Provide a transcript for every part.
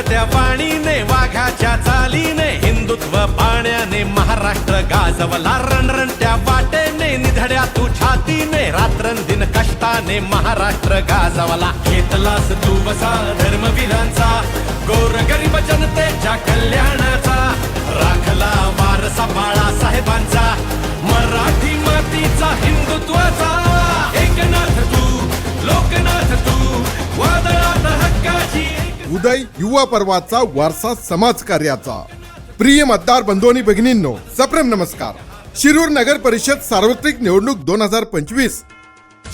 वाहत्या पाणीने वाघाच्या चालीने हिंदुत्व पाण्याने महाराष्ट्र गाजवला रणरणत्या वाटेने निधड्या तू छातीने रात्रंदिन कष्टाने महाराष्ट्र गाजवला. घेतलास तू बसा धर्मवीरांचा गोर गरीब जनतेच्या कल्याणाचा. राखला वारसा बाळा साहेबांचा मराठी मातीचा हिंदुत्वाचा. उदय युवा पर्वाचा वारसा समाज कार्याचा प्रिय मतदार बंधूंनी भगिनींनो सप्रेम नमस्कार. शिरूर नगर परिषद सार्वत्रिक निवडणूक दोन हजार पंचवीस.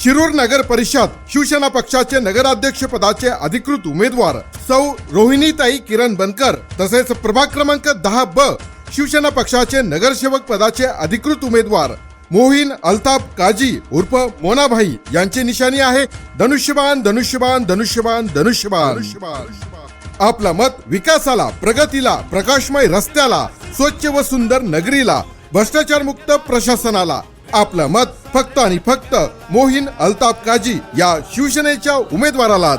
शिरूर नगर परिषद शिवसेना पक्षाचे नगराध्यक्ष पदाचे अधिकृत उमेदवार सौ रोहिणीताई किरण बनकर तसेच प्रभाग क्रमांक दहा ब शिवसेना पक्षाचे नगरसेवक पदाचे अधिकृत उमेदवार मोहीन अल्ताफ काजी उर्फ मोनाभाई यांची निशाणी आहे. धनुष्यबाण धनुष्यबाण धनुष्यबाण धनुष्यबाण. आपला मत विकासाला प्रगतीला प्रकाशमय रस्त्याला स्वच्छ व सुंदर नगरीला भ्रष्टाचार मुक्त प्रशासनाला. आपलं मत फक्त आणि फक्त मोहीन अल्ताफ काजी या शिवसेनेच्या उमेदवाराला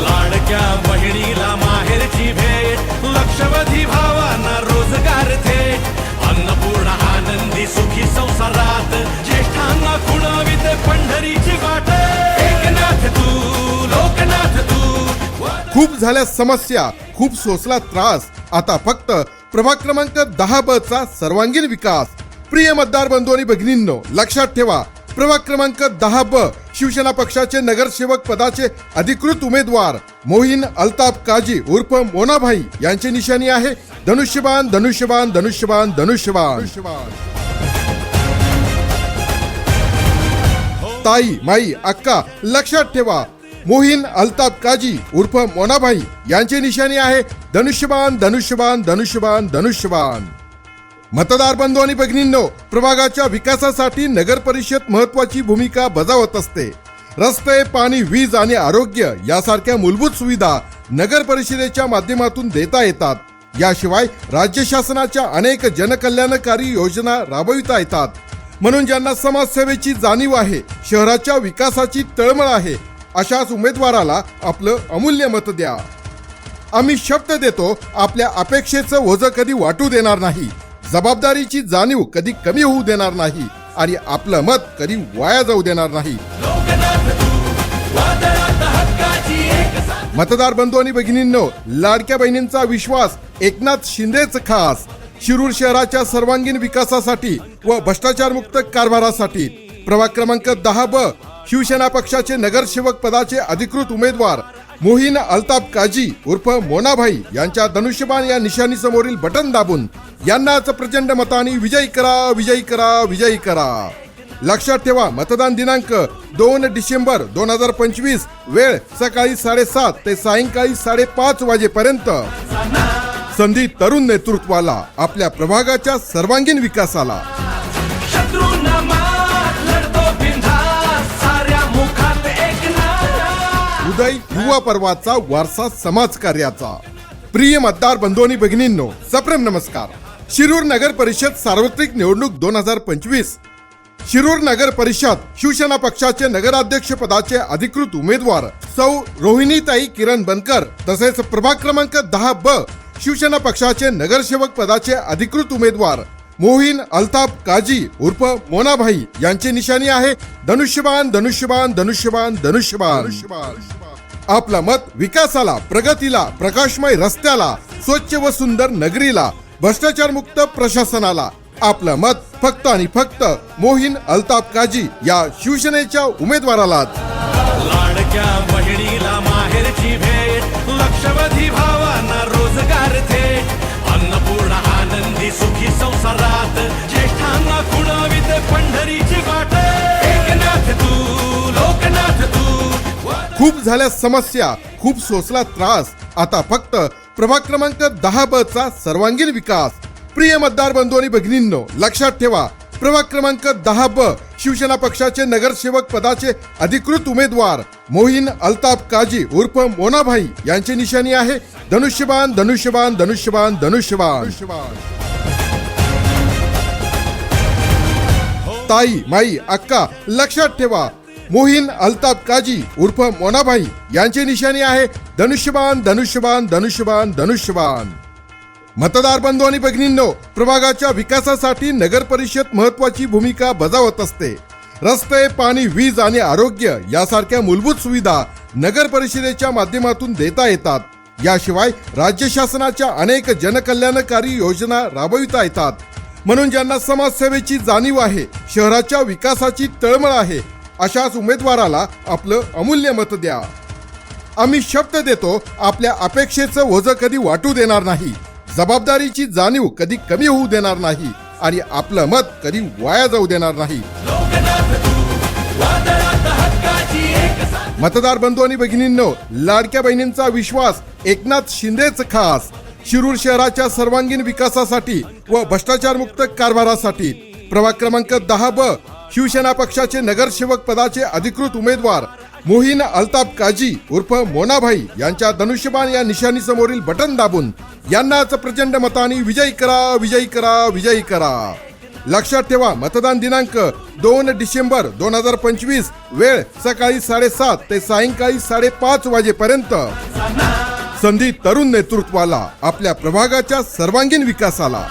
लाडक्या बहिणीला माहेरची भेट लक्षवधी भाव सुखी ज्येष्ठांना खुणावित पंढरीची वाट. एकनाथ तू लोकनाथ तू. खूप झाल्या समस्या खूप सोसला त्रास. आता फक्त प्रभाग क्रमांक दहा ब चा सर्वांगीण विकास. प्रिय मतदार बंधू आणि भगिनींनो लक्षात ठेवा प्रभाग क्रमांक दहा ब शिवसेना पक्षाचे नगरसेवक पदाचे अधिकृत उमेदवार मोहिन अल्ताफ काजी उर्फ मोनाभाई यांची निशाणी आहे. धनुष्यबान धनुष्यबान धनुष्यबान धनुष्यबान ताई माई अक्का लक्षात ठेवा. मोहीन अल्ताफ काजी उर्फ मोनाभाई यांचे निशाणी आहे धनुष्यबाण धनुष्यबाण धनुष्यबाण धनुष्यबाण. मतदार बंधू आणि भगिनींनो प्रभागाच्या विकासासाठी नगर परिषद महत्वाची भूमिका बजावत असते. रस्ते पाणी वीज आणि आरोग्य यासारख्या मूलभूत सुविधा नगर परिषदेच्या माध्यमातून देता येतात. याशिवाय राज्य शासनाच्या अनेक जनकल्याणकारी योजना राबविता येतात. म्हणून ज्यांना समाजसेवेची जाणीव आहे शहराच्या विकासाची तळमळ आहे अशाच उमेदवाराला आपलं अमूल्य मत द्या. आम्ही शब्द देतो आपल्या अपेक्षेचं ओझं कधी वाटू देणार नाही जबाबदारीची जाणीव कधी कमी होऊ देणार नाही आणि आपलं मत कधी वाया जाऊ देणार नाही. मतदार बंधू आणि भगिनींनो लाडक्या बहिणींचा विश्वास एकनाथ शिंदेच खास. शिरूर शहराच्या सर्वांगीण विकासासाठी व भ्रष्टाचारमुक्त कारभारासाठी. प्रभाग क्रमांक दहा ब शिवसेना पक्षाचे नगरसेवक पदाचे अधिकृत उमेदवार मोहिन अल्ताफ काजी उर्फ मोनाभाई यांच्या धनुष्यबाण या निशाणी समोरील बटन दाबून यांनाच प्रचंड मताने विजयी करा विजयी करा विजयी करा. लक्षात ठेवा मतदान दिनांक दोन डिसेंबर दोन हजार पंचवीस वेळ सकाळी साडेसात ते सायंकाळी साडेपाच वाजेपर्यंत. संधी तरुण नेतृत्वाला आपल्या प्रभागाच्या सर्वांगीण विकासाला. उदय युवा पर्वाचा वारसा समाज कार्याचा. प्रिय मतदार बंधू आणि भगिनींनो सप्रेम नमस्कार. शिरूर नगर परिषद सार्वत्रिक निवडणूक दोन हजार पंचवीस. शिरूर नगर परिषद शिवसेना पक्षाचे नगराध्यक्ष पदाचे अधिकृत उमेदवार सौ रोहिणीताई किरण बनकर तसेच प्रभाग क्रमांक दहा ब शिवसेना पक्षाचे नगरसेवक पदाचे अधिकृत उमेदवार मोहीन अल्ताफ काजी उर्फ मोनाभाई यांची निशाणी आहे. धनुष्यबाण धनुष्यबाण धनुष्यबाण धनुष्यबाण. आपलं मत विकासाला प्रगतीला प्रकाशमय रस्त्याला स्वच्छ व सुंदर नगरीला भ्रष्टाचार मुक्त प्रशासनाला. आपलं मत फक्त आणि फक्त मोहीन अल्ताफ काजी या शिवसेनेच्या उमेदवाराला लाडक्या बहिणीला माहेरची भेट लक्षवधी भावांना थेट अन्नपूर्ण आनंदी सुखी संसारात ज्येष्ठांना खुणावित पंढरीची वाट। एकनाथ तू लोकनाथ तू। खूप झाल्या समस्या खूप सोसला त्रास. आता फक्त प्रभाग क्रमांक दहा ब चा सर्वांगीण विकास. प्रिय मतदार बंधू आणि भगिनींनो लक्षात ठेवा प्रभाग क्रमांक दहा ब शिवसेना पक्षाचे नगरसेवक पदाचे अधिकृत उमेदवार मोहिन अल्ताफ काजी उर्फ मोनाभाई यांची निशाणी आहे. धनुष्यबाण धनुष्यबाण धनुष्यबाण धनुष्यबाण. ताई माई अक्का लक्षात ठेवा. मोहिन अल्ताफ काजी उर्फ मोनाभाई यांची निशाणी आहे. धनुष्यबाण धनुष्यबाण धनुष्यबाण धनुष्यबाण. मतदार बंधू आणि भगिनींनो प्रभागाच्या विकासासाठी नगर परिषद महत्वाची भूमिका बजावत असते. रस्ते पाणी वीज आणि आरोग्य यासारख्या मूलभूत सुविधा नगर परिषदेच्या माध्यमातून देता येतात. याशिवाय राज्य शासनाच्या अनेक जनकल्याणकारी योजना राबविता येतात. म्हणून ज्यांना समाजसेवेची जाणीव आहे शहराच्या विकासाची तळमळ आहे अशाच उमेदवाराला आपलं अमूल्य मत द्या. आम्ही शब्द देतो आपल्या अपेक्षेचं ओझं कधी वाटू देणार नाही. जबाबदारीची जाणीव कधी कमी होऊ देणार नाही आणि आपलं मत कधी वाया जाऊ देणार नाही. मतदार बंधू आणि भगिनींनो लाडक्या बहिणींचा विश्वास एकनाथ शिंदेच खास. शिरूर शहराच्या सर्वांगीण विकासासाठी व भ्रष्टाचारमुक्त कारभारासाठी प्रभाग क्रमांक दहा ब शिवसेना पक्षाचे नगरसेवक पदाचे अधिकृत उमेदवार मोहीन अल्ताफ काजी उर्फ मोनाभाई यांच्या धनुष्यबाण या निशाणी समोरील बटन दाबून यांनाच प्रचंड मताने विजयी करा विजयी करा विजयी करा. लक्षात ठेवा मतदान दिनांक दोन डिसेंबर दोन हजार पंचवीस वेळ सकाळी साडेसात ते सायंकाळी साडेपाच वाजेपर्यंत. संधी तरुण नेतृत्वाला आपल्या प्रभागाच्या सर्वांगीण विकासाला.